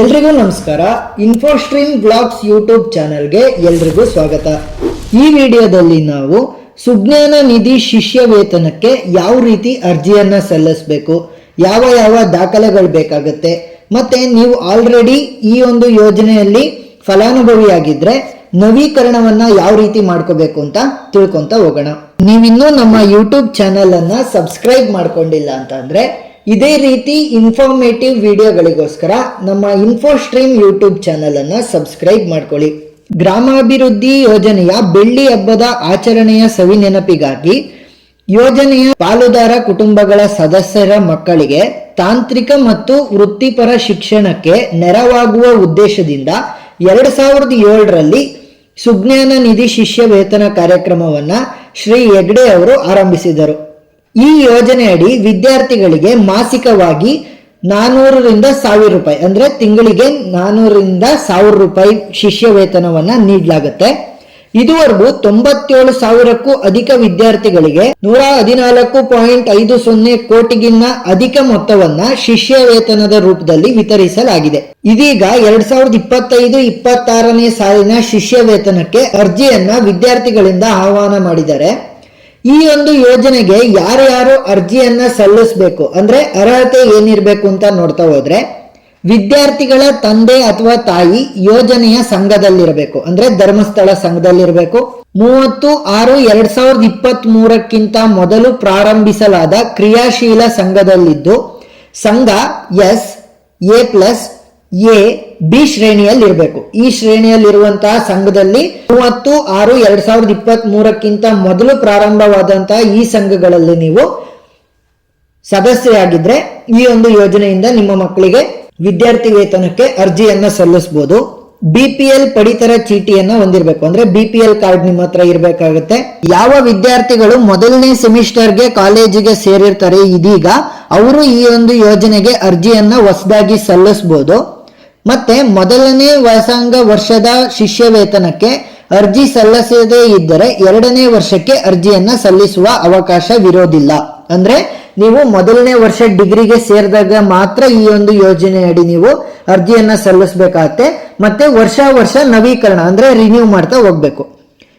ಎಲ್ರಿಗೂ ನಮಸ್ಕಾರ. ಇನ್ಫೋಸ್ಟ್ರೀಮ್ blogs YouTube ಚಾನಲ್ಗೆ ಎಲ್ರಿಗೂ ಸ್ವಾಗತ. ಈ ವಿಡಿಯೋದಲ್ಲಿ ನಾವು ಸುಜ್ಞಾನ ನಿಧಿ ಶಿಷ್ಯ ವೇತನಕ್ಕೆ ಯಾವ ರೀತಿ ಅರ್ಜಿಯನ್ನು ಸಲ್ಲಿಸಬೇಕು, ಯಾವ ಯಾವ ದಾಖಲೆಗಳು ಬೇಕಾಗುತ್ತೆ, ಮತ್ತೆ ನೀವು ಆಲ್ರೆಡಿ ಈ ಒಂದು ಯೋಜನೆಯಲ್ಲಿ ಫಲಾನುಭವಿಯಾಗಿದ್ರೆ ನವೀಕರಣವನ್ನ ಯಾವ ರೀತಿ ಮಾಡ್ಕೋಬೇಕು ಅಂತ ತಿಳ್ಕೊತ ಹೋಗೋಣ. ನೀವಿನ್ನೂ ನಮ್ಮ ಯೂಟ್ಯೂಬ್ ಚಾನೆಲ್ ಅನ್ನ ಸಬ್ಸ್ಕ್ರೈಬ್ ಮಾಡ್ಕೊಂಡಿಲ್ಲ ಅಂತಂದರೆ ಇದೇ ರೀತಿ ಇನ್ಫಾರ್ಮೇಟಿವ್ ವಿಡಿಯೋಗಳಿಗೋಸ್ಕರ ನಮ್ಮ ಇನ್ಫೋಸ್ಟ್ರೀಮ್ ಯೂಟ್ಯೂಬ್ ಚಾನೆಲ್ ಅನ್ನ ಸಬ್ಸ್ಕ್ರೈಬ್ ಮಾಡ್ಕೊಳ್ಳಿ. ಗ್ರಾಮಾಭಿವೃದ್ಧಿ ಯೋಜನೆಯ ಬೆಳ್ಳಿ ಹಬ್ಬದ ಆಚರಣೆಯ ಸವಿ ನೆನಪಿಗಾಗಿ ಯೋಜನೆಯ ಪಾಲುದಾರ ಕುಟುಂಬಗಳ ಸದಸ್ಯರ ಮಕ್ಕಳಿಗೆ ತಾಂತ್ರಿಕ ಮತ್ತು ವೃತ್ತಿಪರ ಶಿಕ್ಷಣಕ್ಕೆ ನೆರವಾಗುವ ಉದ್ದೇಶದಿಂದ ಎರಡ್ ಸಾವಿರದ ಏಳರಲ್ಲಿ ಸುಜ್ಞಾನ ನಿಧಿ ಶಿಷ್ಯ ವೇತನ ಕಾರ್ಯಕ್ರಮವನ್ನ ಶ್ರೀ ಹೆಗ್ಡೆ ಅವರು ಆರಂಭಿಸಿದರು. ಈ ಯೋಜನೆಯಡಿ ವಿದ್ಯಾರ್ಥಿಗಳಿಗೆ ಮಾಸಿಕವಾಗಿ ನಾನೂರರಿಂದ ಸಾವಿರ ರೂಪಾಯಿ, ಅಂದ್ರೆ ತಿಂಗಳಿಗೆ ನಾನೂರರಿಂದ ಸಾವಿರ ರೂಪಾಯಿ ಶಿಷ್ಯ ವೇತನವನ್ನ ನೀಡಲಾಗುತ್ತೆ. ಇದುವರೆಗೂ ತೊಂಬತ್ತೇಳು ಸಾವಿರಕ್ಕೂ ಅಧಿಕ ವಿದ್ಯಾರ್ಥಿಗಳಿಗೆ ನೂರ ಹದಿನಾಲ್ಕು ಪಾಯಿಂಟ್ ಐದು ಸೊನ್ನೆ ಕೋಟಿಗಿನ್ನ ಅಧಿಕ ಮೊತ್ತವನ್ನ ಶಿಷ್ಯ ವೇತನದ ರೂಪದಲ್ಲಿ ವಿತರಿಸಲಾಗಿದೆ. ಇದೀಗ ಎರಡ್ ಸಾವಿರದ ಇಪ್ಪತ್ತೈದು ಇಪ್ಪತ್ತಾರನೇ ಸಾಲಿನ ಶಿಷ್ಯ ವೇತನಕ್ಕೆ ಅರ್ಜಿಯನ್ನ ವಿದ್ಯಾರ್ಥಿಗಳಿಂದ ಆಹ್ವಾನ ಮಾಡಿದ್ದಾರೆ. ಈ ಒಂದು ಯೋಜನೆಗೆ ಯಾರ್ಯಾರು ಅರ್ಜಿಯನ್ನ ಸಲ್ಲಿಸಬೇಕು? ಅಂದ್ರೆ ಅರ್ಹತೆ ಏನಿರಬೇಕು ಅಂತ ನೋಡ್ತಾ ಹೋದ್ರೆ, ವಿದ್ಯಾರ್ಥಿಗಳ ತಂದೆ ಅಥವಾ ತಾಯಿ ಯೋಜನೆಯ ಸಂಘದಲ್ಲಿರಬೇಕು. ಅಂದ್ರೆ ಧರ್ಮಸ್ಥಳ ಸಂಘದಲ್ಲಿರಬೇಕು. ಮೂವತ್ತು ಆರು ಎರಡ್ ಸಾವಿರದ ಇಪ್ಪತ್ತ್ ಮೂರಕ್ಕಿಂತ ಮೊದಲು ಪ್ರಾರಂಭಿಸಲಾದ ಕ್ರಿಯಾಶೀಲ ಸಂಘದಲ್ಲಿದ್ದು, ಸಂಘ S A plus A, B ಶ್ರೇಣಿಯಲ್ಲಿ ಇರಬೇಕು ಈ ಶ್ರೇಣಿಯಲ್ಲಿರುವಂತಹ ಸಂಘದಲ್ಲಿ ಮೂವತ್ತು ಆರು ಎರಡ್ ಸಾವಿರದ ಇಪ್ಪತ್ತ್ ಮೂರಕ್ಕಿಂತ ಮೊದಲು ಪ್ರಾರಂಭವಾದಂತಹ ಈ ಸಂಘಗಳಲ್ಲಿ ನೀವು ಸದಸ್ಯರಾಗಿದ್ರೆ ಈ ಒಂದು ಯೋಜನೆಯಿಂದ ನಿಮ್ಮ ಮಕ್ಕಳಿಗೆ ವಿದ್ಯಾರ್ಥಿ ವೇತನಕ್ಕೆ ಅರ್ಜಿಯನ್ನ ಸಲ್ಲಿಸಬಹುದು ಬಿ ಪಿ ಎಲ್ ಪಡಿತರ ಚೀಟಿಯನ್ನ ಹೊಂದಿರಬೇಕು. ಅಂದ್ರೆ ಬಿ ಪಿ ಎಲ್ ಕಾರ್ಡ್ ನಿಮ್ಮ ಹತ್ರ ಇರಬೇಕಾಗುತ್ತೆ. ಯಾವ ವಿದ್ಯಾರ್ಥಿಗಳು ಮೊದಲನೇ ಸೆಮಿಸ್ಟರ್ಗೆ ಕಾಲೇಜಿಗೆ ಸೇರಿರ್ತಾರೆ ಇದೀಗ, ಅವರು ಈ ಒಂದು ಯೋಜನೆಗೆ ಅರ್ಜಿಯನ್ನ ಹೊಸದಾಗಿ ಸಲ್ಲಿಸಬಹುದು ಮತ್ತೆ ಮೊದಲನೇ ವ್ಯಾಸಂಗ ವರ್ಷದ ಶಿಷ್ಯ ವೇತನಕ್ಕೆ ಅರ್ಜಿ ಸಲ್ಲಿಸದೇ ಇದ್ದರೆ ಎರಡನೇ ವರ್ಷಕ್ಕೆ ಅರ್ಜಿಯನ್ನ ಸಲ್ಲಿಸುವ ಅವಕಾಶವಿರೋದಿಲ್ಲ ಅಂದ್ರೆ ನೀವು ಮೊದಲನೇ ವರ್ಷ ಡಿಗ್ರಿಗೆ ಸೇರಿದಾಗ ಮಾತ್ರ ಈ ಒಂದು ಯೋಜನೆಯಡಿ ನೀವು ಅರ್ಜಿಯನ್ನ ಸಲ್ಲಿಸಬೇಕಾಗತ್ತೆ. ಮತ್ತೆ ವರ್ಷ ವರ್ಷ ನವೀಕರಣ, ಅಂದ್ರೆ ರಿನ್ಯೂ ಮಾಡ್ತಾ ಹೋಗ್ಬೇಕು.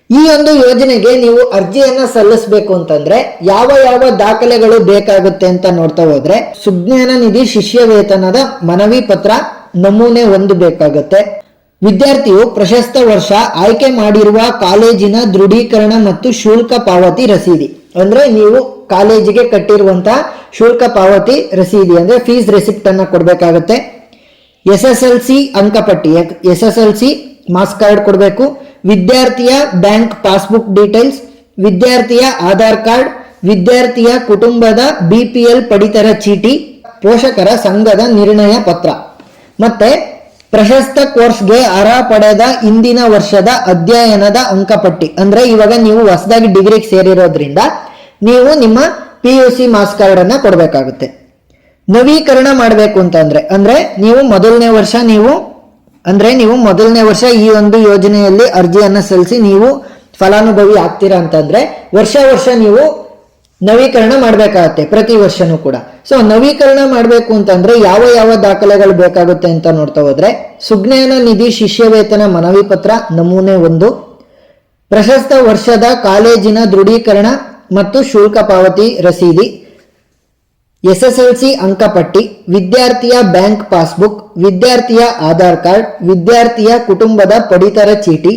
ಈ ಒಂದು ಯೋಜನೆಗೆ ನೀವು ಅರ್ಜಿಯನ್ನ ಸಲ್ಲಿಸಬೇಕು ಅಂತಂದ್ರೆ ಯಾವ ಯಾವ ದಾಖಲೆಗಳು ಬೇಕಾಗುತ್ತೆ ಅಂತ ನೋಡ್ತಾ ಹೋದ್ರೆ ಸುಜ್ಞಾನ ನಿಧಿ ಶಿಷ್ಯ ವೇತನದ ಮನವಿ ಪತ್ರ ನಮೂನೆ ಒಂದು ಬೇಕಾಗತ್ತೆ. ವಿದ್ಯಾರ್ಥಿಯು ಪ್ರಶಸ್ತ ವರ್ಷ ಆಯ್ಕೆ ಮಾಡಿರುವ ಕಾಲೇಜಿನ ದೃಢೀಕರಣ ಮತ್ತು ಶುಲ್ಕ ಪಾವತಿ ರಸೀದಿ. ಅಂದ್ರೆ ನೀವು ಕಾಲೇಜಿಗೆ ಕಟ್ಟಿರುವಂತಹ ಶುಲ್ಕ ಪಾವತಿ ರಸೀದಿ, ಅಂದ್ರೆ ಫೀಸ್ ರೆಸಿಪ್ಟ್ ಅನ್ನ ಕೊಡ್ಬೇಕಾಗತ್ತೆ. ಎಸ್ ಎಸ್ ಎಲ್ ಸಿ ಅಂಕಪಟ್ಟಿ S S L C marks card ಕೊಡಬೇಕು. ವಿದ್ಯಾರ್ಥಿಯ ಬ್ಯಾಂಕ್ ಪಾಸ್ಬುಕ್ ಡೀಟೇಲ್ಸ್ ವಿದ್ಯಾರ್ಥಿಯ ಆಧಾರ್ ಕಾರ್ಡ್, ವಿದ್ಯಾರ್ಥಿಯ ಕುಟುಂಬದ ಬಿ ಪಿ ಎಲ್ ಪಡಿತರ ಚೀಟಿ, ಪೋಷಕರ ಸಂಘದ ನಿರ್ಣಯ ಪತ್ರ. ಮತ್ತೆ ಪ್ರಶಸ್ತ ಕೋರ್ಸ್ಗೆ ಅರ್ಹ ಪಡೆದ ಇಂದಿನ ವರ್ಷದ ಅಧ್ಯಯನದ ಅಂಕಪಟ್ಟಿ. ಅಂದ್ರೆ ಇವಾಗ ನೀವು ಹೊಸದಾಗಿ ಡಿಗ್ರಿಗೆ ಸೇರಿರೋದ್ರಿಂದ ನೀವು ನಿಮ್ಮ P U C marks card ಅನ್ನ ಕೊಡಬೇಕಾಗುತ್ತೆ. ನವೀಕರಣ ಮಾಡಬೇಕು ಅಂತಂದ್ರೆ ಅಂದ್ರೆ ನೀವು ಮೊದಲನೇ ವರ್ಷ ನೀವು, ಅಂದ್ರೆ ನೀವು ಮೊದಲನೇ ವರ್ಷ ಈ ಒಂದು ಯೋಜನೆಯಲ್ಲಿ ಅರ್ಜಿಯನ್ನ ಸಲ್ಲಿಸಿ ನೀವು ಫಲಾನುಭವಿ ಆಗ್ತೀರಾ ಅಂತಂದ್ರೆ ವರ್ಷ ವರ್ಷ ನೀವು ನವೀಕರಣ ಮಾಡಬೇಕಾಗತ್ತೆ ಪ್ರತಿ ವರ್ಷನೂ ಕೂಡ. ಸೊ ನವೀಕರಣ ಮಾಡಬೇಕು ಅಂತಂದ್ರೆ ಯಾವ ಯಾವ ದಾಖಲೆಗಳು ಬೇಕಾಗುತ್ತೆ ಅಂತ ನೋಡ್ತಾ ಹೋದ್ರೆ, ಸುಜ್ಞಾನ ನಿಧಿ ಶಿಷ್ಯ ವೇತನ ಮನವಿ ಪತ್ರ ನಮೂನೆ ಒಂದು, ಪ್ರಶಸ್ತ ವರ್ಷದ ಕಾಲೇಜಿನ ದೃಢೀಕರಣ ಮತ್ತು ಶುಲ್ಕ ಪಾವತಿ ರಸೀದಿ, ಎಸ್ಎಸ್ಎಲ್ಸಿ ಅಂಕಪಟ್ಟಿ, ವಿದ್ಯಾರ್ಥಿಯ ಬ್ಯಾಂಕ್ ಪಾಸ್ಬುಕ್, ವಿದ್ಯಾರ್ಥಿಯ ಆಧಾರ್ ಕಾರ್ಡ್, ವಿದ್ಯಾರ್ಥಿಯ ಕುಟುಂಬದ ಪಡಿತರ ಚೀಟಿ,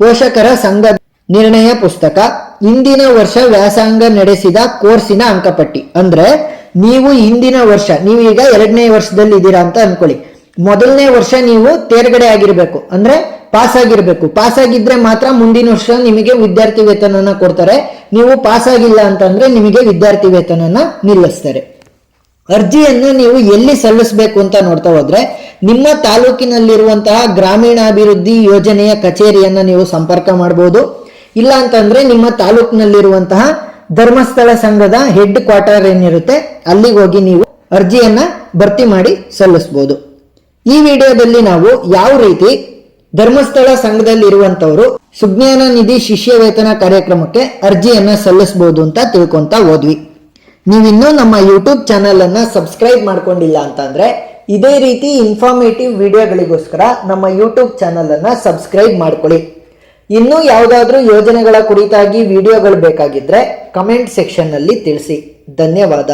ಪೋಷಕರ ಸಂಘ ನಿರ್ಣಯ ಪುಸ್ತಕ ಇಂದಿನ ವರ್ಷ ವ್ಯಾಸಂಗ ನಡೆಸಿದ ಕೋರ್ಸಿನ ಅಂಕಪಟ್ಟಿ. ಅಂದ್ರೆ ನೀವು ಇಂದಿನ ವರ್ಷ, ನೀವು ಈಗ ಎರಡನೇ ವರ್ಷದಲ್ಲಿ ಇದ್ದೀರಾ ಅಂತ ಅನ್ಕೊಳ್ಳಿ. ಮೊದಲನೇ ವರ್ಷ ನೀವು ತೇರ್ಗಡೆ ಆಗಿರ್ಬೇಕು. ಅಂದ್ರೆ ಪಾಸ್ ಆಗಿರ್ಬೇಕು ಪಾಸ್ ಆಗಿದ್ರೆ ಮಾತ್ರ ಮುಂದಿನ ವರ್ಷ ನಿಮಗೆ ವಿದ್ಯಾರ್ಥಿ ವೇತನನ ಕೊಡ್ತಾರೆ. ನೀವು ಪಾಸ್ ಆಗಿಲ್ಲ ಅಂತಂದ್ರೆ ನಿಮಗೆ ವಿದ್ಯಾರ್ಥಿ ವೇತನನ ನಿಲ್ಲಿಸ್ತಾರೆ. ಅರ್ಜಿಯನ್ನು ನೀವು ಎಲ್ಲಿ ಸಲ್ಲಿಸಬೇಕು ಅಂತ ನೋಡ್ತಾ ಹೋದ್ರೆ, ನಿಮ್ಮ ತಾಲೂಕಿನಲ್ಲಿರುವಂತಹ ಗ್ರಾಮೀಣಾಭಿವೃದ್ಧಿ ಯೋಜನೆಯ ಕಚೇರಿಯನ್ನ ನೀವು ಸಂಪರ್ಕ ಮಾಡಬಹುದು ಇಲ್ಲ ಅಂತಂದ್ರೆ ನಿಮ್ಮ ತಾಲೂಕಿನಲ್ಲಿರುವಂತಹ ಧರ್ಮಸ್ಥಳ ಸಂಘದ ಹೆಡ್ ಕ್ವಾರ್ಟರ್ ಏನಿರುತ್ತೆ, ಅಲ್ಲಿಗೆ ಹೋಗಿ ನೀವು ಅರ್ಜಿಯನ್ನ ಭರ್ತಿ ಮಾಡಿ ಸಲ್ಲಿಸಬಹುದು ಈ ವಿಡಿಯೋದಲ್ಲಿ ನಾವು ಯಾವ ರೀತಿ ಧರ್ಮಸ್ಥಳ ಸಂಘದಲ್ಲಿ ಇರುವಂತವರು ಸುಜ್ಞಾನ ನಿಧಿ ಶಿಷ್ಯ ವೇತನ ಕಾರ್ಯಕ್ರಮಕ್ಕೆ ಅರ್ಜಿಯನ್ನ ಸಲ್ಲಿಸಬಹುದು ಅಂತ ತಿಳ್ಕೊಂತ ಹೋದ್ವಿ. ನೀವಿನ್ನೂ ನಮ್ಮ ಯೂಟ್ಯೂಬ್ ಚಾನೆಲ್ ಅನ್ನ ಸಬ್ಸ್ಕ್ರೈಬ್ ಮಾಡ್ಕೊಂಡಿಲ್ಲ ಅಂತಂದ್ರೆ ಇದೇ ರೀತಿ ಇನ್ಫಾರ್ಮೇಟಿವ್ ವಿಡಿಯೋಗಳಿಗೋಸ್ಕರ ನಮ್ಮ ಯೂಟ್ಯೂಬ್ ಚಾನೆಲ್ ಅನ್ನ ಸಬ್ಸ್ಕ್ರೈಬ್ ಮಾಡ್ಕೊಳ್ಳಿ. ಇನ್ನೂ ಯಾವುದಾದ್ರೂ ಯೋಜನೆಗಳ ಕುರಿತಾಗಿ ವಿಡಿಯೋಗಳು ಬೇಕಾಗಿದ್ರೆ ಕಮೆಂಟ್ ಸೆಕ್ಷನ್ನಲ್ಲಿ ತಿಳಿಸಿ. ಧನ್ಯವಾದ.